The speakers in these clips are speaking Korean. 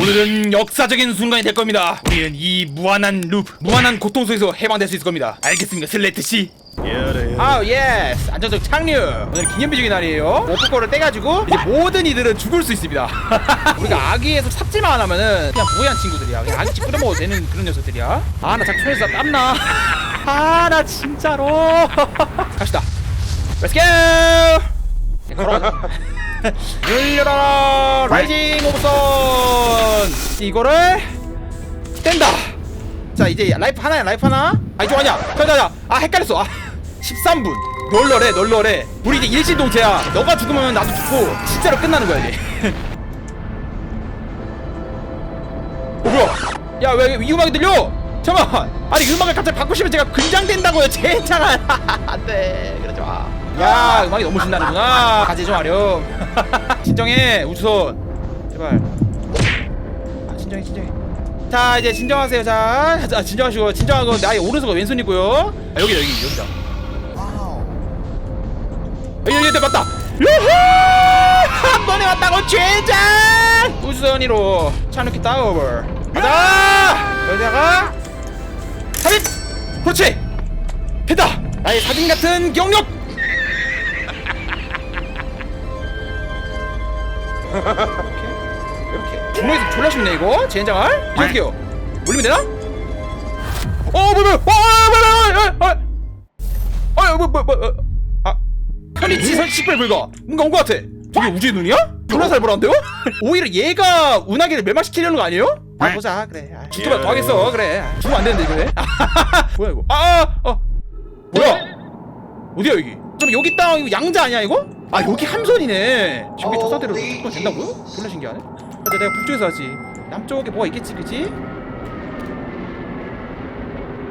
오늘은 역사적인 순간이 될 겁니다. 우리는 이 무한한 룹, 무한한 고통 속에서 해방될 수 있을 겁니다. 알겠습니까, 슬레이트 씨? 아, 예스. 안정적 착륙. 오늘 기념비적인 날이에요. 오프거를 떼가지고 이제 모든 이들은 죽을 수 있습니다. 우리가 아기에서 삽질만 안 하면은 그냥 무해한 친구들이야. 그냥 아기치 뿌려먹어도 되는 그런 녀석들이야. 아, 나 자꾸 손에서 땀나. 아, 나 진짜로. 갑시다. Let's go. 네, 걸어. 열려라! 라이징 오브선! 이거를 뗀다! 자 이제 라이프 하나야 라이프 하나? 아 이쪽 아니야. 자자자. 아 헷갈렸어. 아 13분. 널널해 널널해. 우리 이제 일신동체야. 너가 죽으면 나도 죽고 진짜로 끝나는 거야 이제. 어 뭐야? 야왜 이 음악이 들려? 잠깐만. 아니 음악을 갑자기 바꾸시면 제가 긴장된다고요. 젠장아 안돼 야 음악이 너무 신나는구나. 가지 좀 하렴 진정해 우주선 제발. 아 진정해 진정해. 자 이제 진정하세요. 자, 자 진정하시고 진정하고 나의 오른손과 왼손이고요. 아, 여기 여기 여기다. 여기 여기 맞다. 유후! 한 번에 왔다고 젠장! 우주선이로 차누키 타워 가자 여기다가 삽입 그렇지! 됐다! 나의 사진 같은 경력 이렇게. 주먹에서 졸라 쉽네 이거. 젠장할? 이렇게요. 올리면 되나? 어 뭐야 뭐야 어 뭐야 뭐야 어뭐뭐뭐아 편리치선 식별 불가 뭔가 온거 같아. 저게 우주의 눈이야? 존나 살 보란데요? 오히려 얘가 운하기를 멸망시키려는 거 아니에요? 아 보자 그래. 아, 죽으면 더 하겠어. 그래. 죽으면 안 되는데 이거 뭐야 이거? 아어. 뭐야? 어디야 여기? 좀 여기 땅 이거 양자 아니야 이거? 아 여기 함선이네. 준비 저 상태로 죽으면 된다고요? 졸라 신기하네. 근데 내가 북쪽에서 하지. 남쪽에 뭐가 있겠지 그치?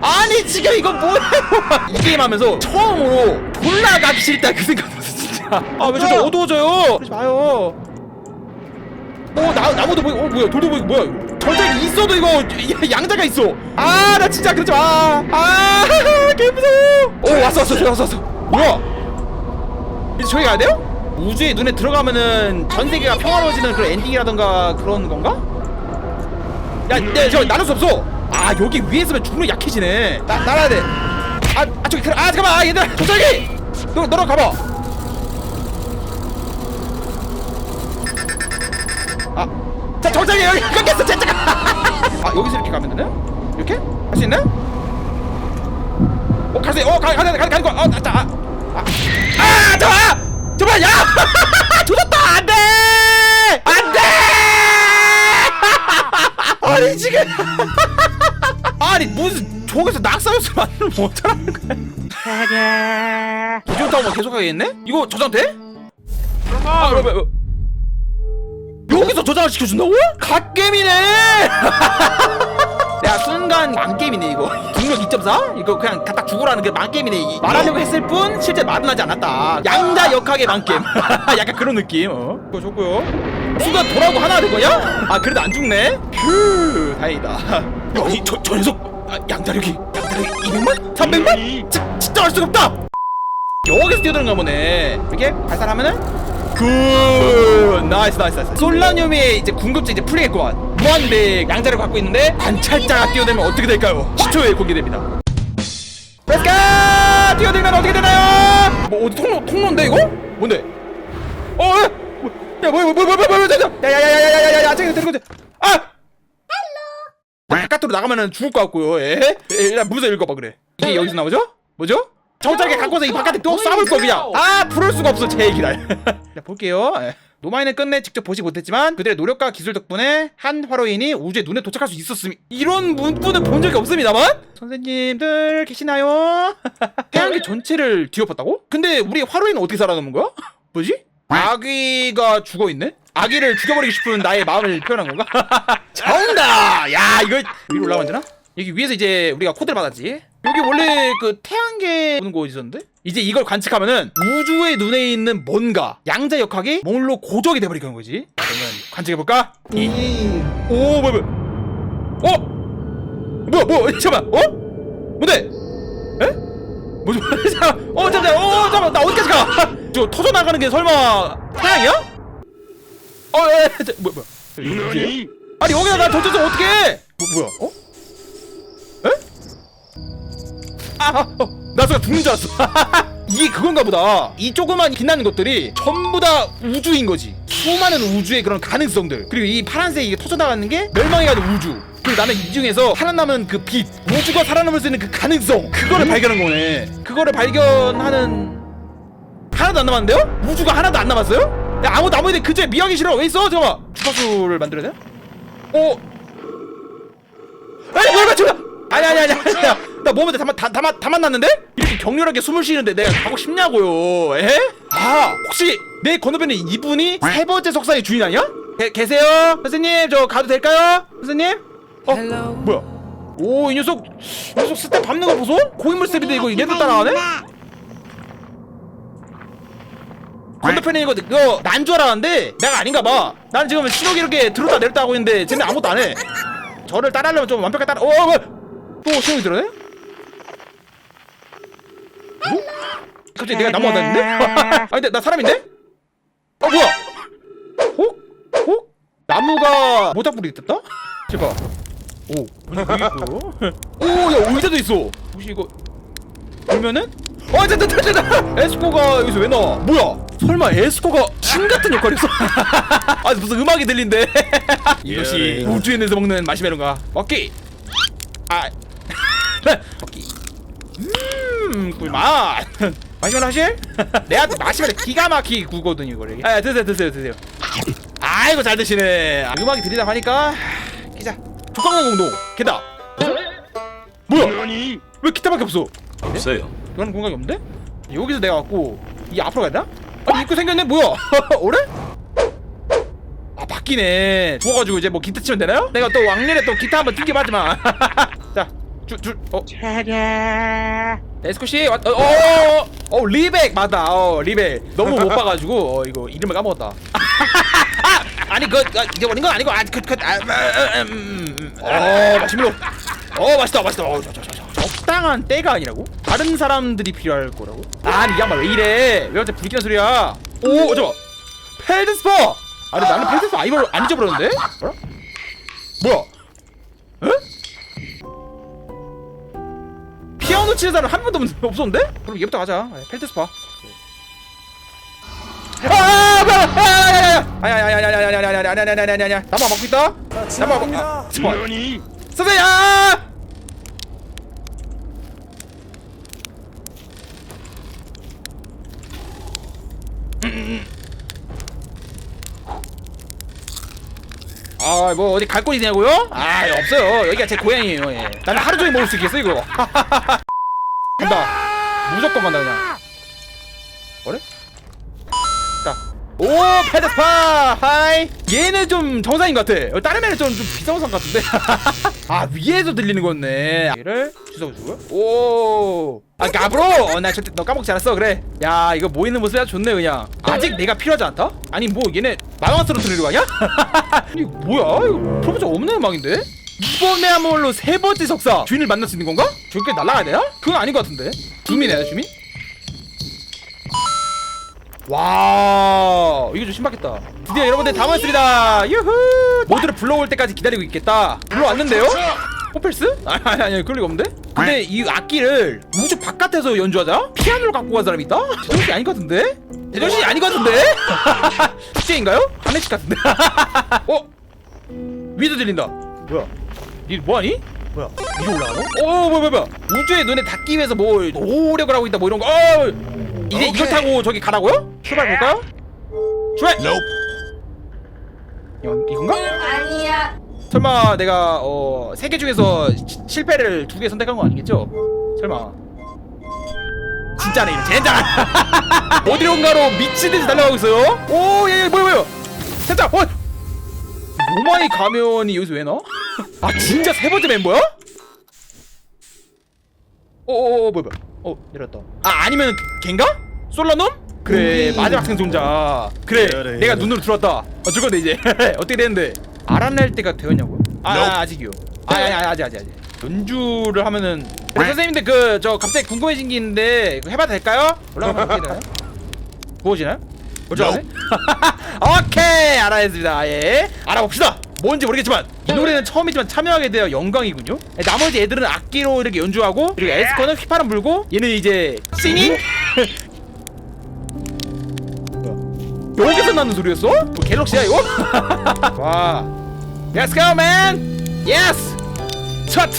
아니 지금 이거 뭐야? 이 게임 하면서 처음으로 졸라 가기 싫다 그 생각 들었어 진짜. 아왜 저렇게 어두워져요? 그러지 마요. 어 나, 나무도 보이고 어 뭐야 돌도 보이고 뭐야? 전쟁이 있어도 이거 야- 양자가 있어. 아 나 진짜 그러지 마아 개무서워. 오 왔어 왔어 저기 왔어 왔어. 뭐야 이제 저기 가야 돼요? 우주의 눈에 들어가면은 전 세계가 평화로워지는 그런 엔딩이라던가 그런 건가? 야, 야, 저 나눌 수 없어. 아, 여기 위에 있으면 죽는 약해지네. 나 날아야 돼. 아, 아 저기. 아, 잠깐만. 아, 얘들아, 저기. 너, 너랑 가봐. 아, 자, 저기 여기 끊겼어. 자, 잠깐. 아, 여기서 이렇게 가면 되나요? 이렇게? 할 수 있나요? 어, 갈 수, 있- 어, 가, 가, 가, 가, 가는 거. 어, 자, 아, 아, 아, 잠깐, 잠깐, 야, 조졌다, 안 돼, 안 돼. 아니 지금 아니 무슨 저기서 낙사였으면 만들면 어쩌라는 거야 기존 타워 계속 하겠네? 이거 저장 돼? 아 왜, 왜, 왜. 여기서 저장을 시켜준다고? 갓겜이네 야 순간 망게임이네 이거. 중력 2.4? 이거 그냥 갖다 죽으라는 그 망게임이네 이- 말하려고 했을 뿐 실제 말은 하지 않았다. 양자 역학의 망게임. 약간 그런 느낌 어. 그거 좋고요. 순간 돌아오고 하나 된 거냐? 아 그래도 안 죽네? 휴 다행이다. 아니 저, 저 녀석. 아, 양자력이 양자력이 200만? 300만? 지, 진짜 할 수가 없다! 여기서 뛰어드는가 보네. 이렇게 발산하면은 굿! 나이스 나이스 나이스. 솔라늄이 이제 궁극제 이제 풀리겠구만 무한대 양자를 갖고 있는데 관찰자가 뛰어들면 어떻게 될까요? 10초에 공개됩니다 렛츠고 뛰어들면 어떻게 되나요? 뭐 어디 통로 통로인데 이거? 뭔데? 어? 야, 뭐, 야 뭐야 뭐야 뭐야 뭐야 뭐야 야야야야야야야야 저기 들고 아 바깥으로 나가면은 죽을 것 같고요. 예. 예, 일단 문서 읽어봐 그래. 이게 여기서 나오죠? 뭐죠? 정찰기 갖고서 이 바깥에 또 쏴볼 거 그냥. 아 부를 수가 없어 제 얘기를. 자 볼게요. 예. 노마이는 끝내 직접 보지 못했지만 그들의 노력과 기술 덕분에 한 화로인이 우주의 눈에 도착할 수 있었음. 이런 문구는 본 적이 없습니다만. 선생님들 계시나요? 태양계 전체를 뒤엎었다고? 근데 우리 화로인은 어떻게 살아남은 거야? 뭐지? 아기가 죽어 있네? 아기를 죽여버리고 싶은 나의 마음을 표현한 건가? 정답! 야 이거 위로 올라가면 되나? 여기 위에서 이제 우리가 코드를 받았지. 여기 원래 그 태양계 보는 거 있었는데? 이제 이걸 관측하면은 우주의 눈에 있는 뭔가 양자 역학이 뭘로 고정이 돼버리는 거지. 그러면 관측해볼까? 오 뭐야 뭐야 어? 뭐야 뭐야 잠깐만 어? 뭔데? 에? 뭐지? 잠깐 어 잠깐 어 잠깐 나 어디까지 가? 저 터져 나가는 게 설마 태양이야? 어, 에, 에, 저, 뭐야, 뭐야. 너니? 아니 여기다 나 던져서 어떡해? 뭐, 뭐야? 어? 어, 나 순간 죽는 줄 알았어. 이게 그건가 보다. 이 조그만 빛나는 것들이 전부 다 우주인 거지. 수많은 우주의 그런 가능성들. 그리고 이 파란색 이게 터져나가는 게 멸망이 가는 우주. 그리고 나는 이 중에서 살아남은 그 빛, 우주가 살아남을 수 있는 그 가능성, 그거를 발견한 거네. 그거를 발견하는 하나도 안 남았는데요? 우주가 하나도 안 남았어요? 야, 아무도 아무데 그제 미하기 싫어. 왜 있어? 잠깐만. 주파수를 만들어야 돼? 오. 에이, 뭐야, 저야. 아니 아니 아니 아니야. 나 몸에 다, 다, 다, 다 만났는데? 이렇게 격렬하게 숨을 쉬는데 내가 가고 싶냐고요. 에? 아, 혹시 내 건너편에 이분이 세 번째 석사의 주인 아니야? 계, 계세요? 선생님, 저 가도 될까요? 선생님? 어, 뭐야? 오, 이 녀석, 이 녀석 스텝 밟는 거 보소? 고인물 스텝인데 이거 얘도 따라가네? 건너편에 이거 이거 난줄 알았는데 내가 아닌가 봐. 난 지금 신호기 이렇게 들었다 내렸다 하고 있는데 쟤네 아무것도 안 해. 저를 따라하려면 좀 완벽하게 따라. 어, 어, 어. 또 신호기 들어네? 뭐? 갑자기 내가 넘어갔는데? 아 근데 나 사람인데? 어 뭐야? 혹? 혹? 나무가 모닥불이 됐다? 제발. 오. 오, 야 의자도 있어. 혹시 이거 그러면은? 어, 됐다, 됐다, 됐다. 에스코가 여기서 왜 나와? 뭐야? 설마 에스코가 신 같은 역할이었어? 아, 무슨 음악이 들린대. 이것이 우주에서 먹는 마시멜로인가? 먹기. 아, 먹기. 음, 꿀맛. 마시멜로 하실? 내한테 마시멜로 기가 막히게 구거든요, 이거를. 아, 드세요, 드세요, 드세요. 아이고 잘 드시네. 아, 음악이 들리다 하니까 기자. 조강한 공동. 개다. 뭐야? 왜 기타밖에 없어? 없어요. 그런 공간이 없는데? 여기서 내가 왔고 이 앞으로 가야 되나? 아니 입구 생겼네 뭐야 오래? 아 바뀌네 죽어가지고 이제 뭐 기타 치면 되나요? 내가 또 왕년에 또 기타 한번 튕겨 맞지마 자 줄 줄 어? 에스코씨 왔.. 어, 어, 어, 어 리백 맞다 어 리백 너무 못 봐가지고 어 이거 이름을 까먹었다 아! 아니 그 아, 잊어버린 건 아니고 아 그 그 아, 음, 음, 음. 어 마시멜로 어 맛있다 맛있다 어, 저, 저, 저, 저. 적당한 때가 아니라고? 다른 사람들이 필요할 거라고? 아니 이 양반 왜 이래 왜 갑자기 불 켜는 소리야 오 잠깐 펠드스퍼 아니 나는 펠드스퍼 아이걸 안 잊어버렸는데? 뭐야? 뭐야? 에? 피아노 치는 사람 한 번도 없- 없었는데? 그럼 얘부터 가자 네, 펠드스퍼 아, 뭐야? 아 야 야야야! 아야야야야야야야야야야야야야야야야! 나만 막고 있다? 나만 막고 아, 잠깐만. 너니? 선생님! 아! 아, 뭐 어디 갈곳 있냐고요? 아, 예, 없어요. 여기가 제 고향이에요. 예. 나는 하루 종일 먹을 수 있겠어 이거. 무조건 간다 그냥. 뭐래? 자. 오, 페드스파! 하이! 얘는 좀 정상인 것 같아. 어, 다른 애는 좀, 좀 비정상 같은데? 아, 위에서 들리는 거네. 얘를 주워주고요. 오! 아, 까불어! 어, 나 절대 너 까먹지 않았어. 그래. 야, 이거 모이는 모습이 아주 좋네, 그냥. 아직 내가 필요하지 않다? 아니, 뭐, 얘네 마왕스로 들리는 거 아니야? 이거 뭐야? 이거 프로포즈 없는 음악인데? 이번에야말로 세 번째 석사 주인을 만날 수 있는 건가? 저기까지 날아가야 되나? 그건 아닌 것 같은데 주민이야 주민? 와 이거 좀 신박했다 드디어 여러분들 다 모였습니다 유후 모두를 불러올 때까지 기다리고 있겠다 불러왔는데요? 포펠스? 아니 아니 아니 그럴 리가 없는데? 근데 이 악기를 우주 바깥에서 연주하자? 피아노를 갖고 간 사람이 있다? 제정신이 아닌 것 같은데? 제정신이 아닌 것 같은데? 축제인가요? 장례식 같은데? 어? 위에서 들린다 뭐야 니 뭐하니? 뭐야 위로 올라가노? 오 뭐야 뭐야 뭐야 우주의 눈에 닿기 위해서 뭐 노력을 하고 있다 뭐 이런 거 어! 이제 이걸 타고 저기 가라고요? 출발 볼까요? 출발! 이건, 이건가? 아니야. 설마 내가 어 세 개 중에서 시- 실패를 두 개 선택한 거 아니겠죠? 설마 진짜네 이거 젠장 어디론가로 미친 듯이 달려가고 있어요 오예예 뭐야 뭐야 됐다 어 노마이 가면이 여기서 왜 나와? 아 진짜 세 번째 멤버야? 어어어 뭐야 뭐야 어 내렸다 아 아니면 걘가? 솔라놈? 그래 마지막 생존자 그래 그래. 내가 눈으로 들어왔다 어 죽었네 이제 어떻게 됐는데 알아낼 때가 되었냐고요? 아, 아 아직이요 아 아니 아니 아직 아직 아직 연주를 하면은 그래, 선생님들 그 저 갑자기 궁금해진 게 있는데 이거 해봐도 될까요? 올라가면 어떻게 되나요? 구워지나요? 안 해? 오케이 알아냈습니다 예 알아봅시다 뭔지 모르겠지만 이 노래는 처음이지만 참여하게 되어 영광이군요. 나머지 애들은 악기로 이렇게 연주하고 그리고 에스커는 휘파람 불고 얘는 이제 싱잉? 여기서 나는 소리였어? 뭐 갤럭시야 이거? 와. Let's go man. Yes. 첫.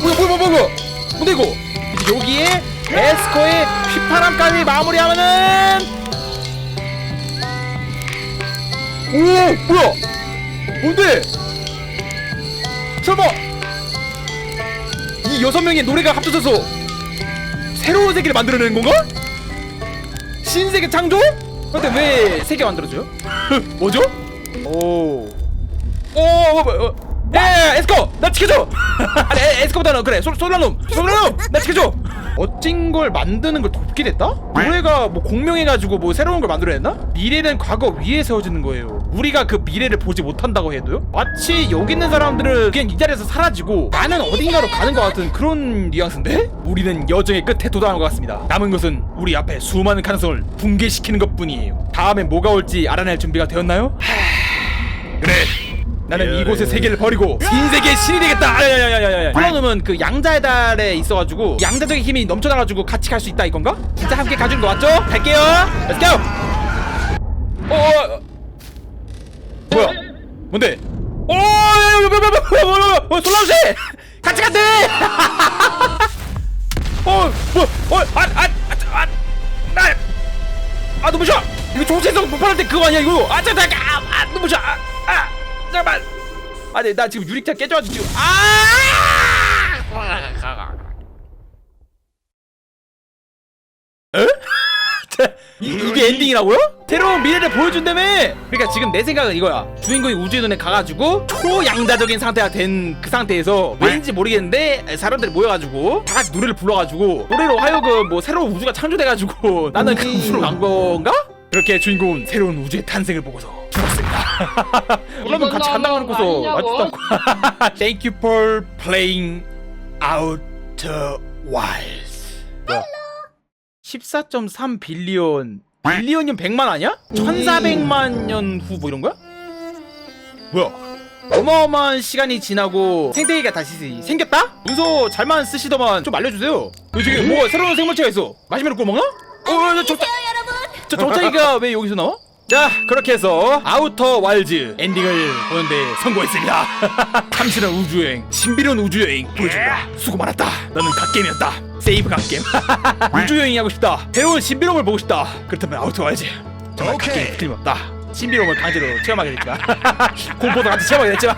뭐야 뭐야 뭐야 뭐야. 뭔데 이거 이제 여기에 에스커의 휘파람까지 마무리하면은 오 뭐야 뭔데 설마 이 여섯 명의 노래가 합쳐져서 새로운 세계를 만들어내는 건가? 신세계 창조? 근데 왜 세계 만들어줘요? 뭐죠? 오. 오, 뭐, 뭐, 어. 야, 야, 야, 에스코, 나 지켜줘. 아니, 에, 에스코보다는 그래, 솔, 솔라놈, 솔라놈, 나 지켜줘. 멋진 걸 만드는 걸 돕게 됐다? 노래가 뭐 공명해가지고 뭐 새로운 걸 만들어냈나? 미래는 과거 위에 세워지는 거예요. 우리가 그 미래를 보지 못한다고 해도요? 마치 여기 있는 사람들은 그냥 이 자리에서 사라지고 나는 어딘가로 가는 것 같은 그런 뉘앙스인데? 우리는 여정의 끝에 도달한 것 같습니다. 남은 것은 우리 앞에 수많은 가능성을 붕괴시키는 것 뿐이에요. 다음에 뭐가 올지 알아낼 준비가 되었나요? 그래. 나는 이곳의 세계를 버리고 신세계의 신이 되겠다. 아야야야야야. 플라놈은 그 양자의 달에 있어가지고 양자적인 힘이 넘쳐나가지고 같이 갈 수 있다 이건가? 진짜 함께 가주는 거 맞죠? 갈게요. Let's go. 어, 어, 어. 뭔데? 오, 뭐야, 솔라우씨, 같이 간대. 어, 뭐, 어, 아, 아, 아, 아, 나, 아, 좋아. 이거 조세성 못 팔을 때 그거 아니야 이거? 아, 잠깐, 아, 아, 좋아. 아, 아, 잠깐만. 아니, 나 지금 유리창 깨져가지고 지금. 아! 에? 이, 이게 엔딩이라고요? 새로운 미래를 보여준다며! 그러니까 지금 내 생각은 이거야 주인공이 우주의 눈에 가가지고 초양자적인 상태가 된 그 상태에서 왠지 모르겠는데 사람들이 모여가지고 다 같이 노래를 불러가지고 노래로 하여금 뭐 새로운 우주가 창조돼가지고 나는 그 우주로 간 건가? 그렇게 주인공은 새로운 우주의 탄생을 보고서 죽었습니다 물론 같이 간다고 하고서 않고 Thank you for playing Outer Wilds 14.3 빌리언 빌리언이면 100만 아니야? 1400만 년 후 뭐 이런 거야? 뭐야? 어마어마한 시간이 지나고 생태계가 다시 생겼다? 문서 잘만 쓰시더만 좀 알려주세요. 여기 저기 뭐가 새로운 생물체가 있어. 마시멜로 구워 먹나? 어, 어, 저, 저, 저 정차기가 왜 여기서 나와? 자 그렇게 해서 아우터 와일즈 엔딩을 보는데 성공했습니다. 참신한 우주여행 신비로운 우주여행 보여준다. 수고 많았다. 너는 갓게임이었다 세이브 갓게임. 우주여행 하고 싶다. 새로운 신비로움을 보고 싶다. 그렇다면 아우터 와일즈 정말 갓게임 틀림없다. 신비로움을 강제로 체험하게 됐지만. 공포도 같이 체험하게 됐지만